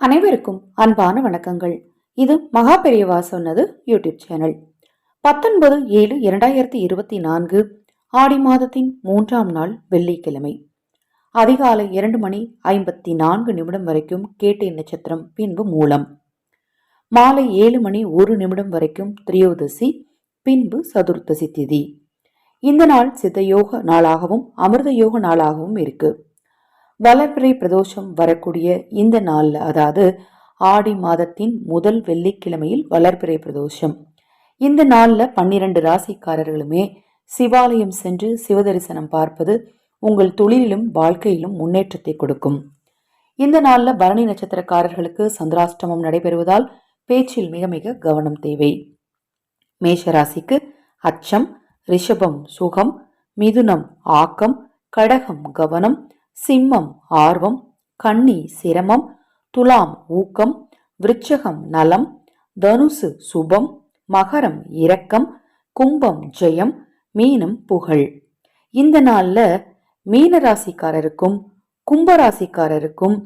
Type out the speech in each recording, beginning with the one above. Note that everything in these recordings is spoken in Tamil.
அனைவருக்கும் அன்பான வணக்கங்கள். இது மகா பெரியவா சொன்னது யூடியூப் சேனல். பத்தொன்பது ஏழு இரண்டாயிரத்தி இருபத்தி நான்கு ஆடி மாதத்தின் மூன்றாம் நாள் வெள்ளிக்கிழமை. அதிகாலை இரண்டு மணி ஐம்பத்தி நான்கு நிமிடம் வரைக்கும் கேட்டை நட்சத்திரம் பின்பு மூலம். மாலை ஏழு மணி ஒரு நிமிடம் வரைக்கும் திரியோதசி பின்பு சதுர்த்தசி திதி. இந்த நாள் சித்தயோக நாளாகவும் அமிர்த யோக நாளாகவும் இருக்குது வளர்பிறை பிரதோஷம் வரக்கூடிய இந்த நாளில் அதாவது ஆடி மாதத்தின் முதல் வெள்ளிக்கிழமையில் வளர்பிறை பிரதோஷம். இந்த நாளில் பன்னிரண்டு ராசிக்காரர்களுமே சிவாலயம் சென்று சிவதரிசனம் பார்ப்பது உங்கள் தொழிலிலும் வாழ்க்கையிலும் முன்னேற்றத்தை கொடுக்கும். இந்த நாளில் பரணி நட்சத்திரக்காரர்களுக்கு சந்திராஷ்டமம் நடைபெறுவதால் பேச்சில் மிக மிக கவனம் தேவை. மேஷராசிக்கு அச்சம் ரிஷபம் சுகம் மிதுனம் ஆக்கம் கடகம் கவனம் சிம்மம் ஆர்வம் கன்னி சிரமம் துலாம் ஊக்கம் விருச்சகம் நலம் தனுசு சுபம் மகரம் இரக்கம் கும்பம் ஜெயம் மீனம் புகழ். இந்த நாளில் மீன ராசிக்காரருக்கும் கும்ப ராசிக்காரருக்கும்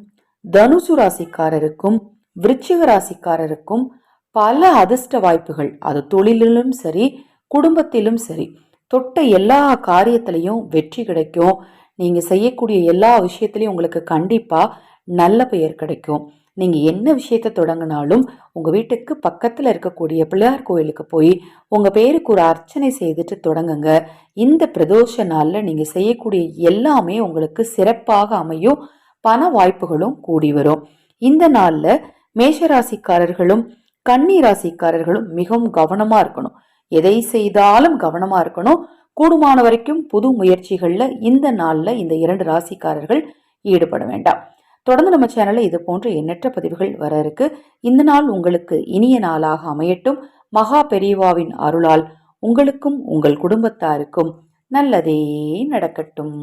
தனுசு ராசிக்காரருக்கும் விருச்சிக ராசிக்காரருக்கும் பல அதிர்ஷ்ட வாய்ப்புகள். அது தொழிலிலும் சரி குடும்பத்திலும் சரி. தொட்ட எல்லா காரியத்திலையும் வெற்றி கிடைக்கும். நீங்கள் செய்யக்கூடிய எல்லா விஷயத்துலையும் உங்களுக்கு கண்டிப்பாக நல்ல பெயர் கிடைக்கும். நீங்கள் என்ன விஷயத்தை தொடங்கினாலும் உங்கள் வீட்டுக்கு பக்கத்தில் இருக்கக்கூடிய பிள்ளையார் கோயிலுக்கு போய் உங்கள் பேருக்கு ஒரு அர்ச்சனை செய்துட்டு தொடங்குங்க. இந்த பிரதோஷ நாளில் நீங்கள் செய்யக்கூடிய எல்லாமே உங்களுக்கு சிறப்பாக அமையும். பண வாய்ப்புகளும் கூடி வரும். இந்த நாளில் மேஷராசிக்காரர்களும் கன்னி ராசிக்காரர்களும் மிகவும் கவனமாக இருக்கணும். எதை செய்தாலும் கவனமாக இருக்கணும். கூடுமான வரைக்கும் புது முயற்சிகளில் இந்த நாளில் இந்த இரண்டு ராசிக்காரர்கள் ஈடுபட வேண்டாம். தொடர்ந்து நம்ம சேனலில் இது போன்ற எண்ணற்ற பதிவுகள் வர இருக்கு. இந்த நாள் உங்களுக்கு இனிய நாளாக அமையட்டும். மகா பெரியவாவின் அருளால் உங்களுக்கும் உங்கள் குடும்பத்தாருக்கும் நல்லதே நடக்கட்டும்.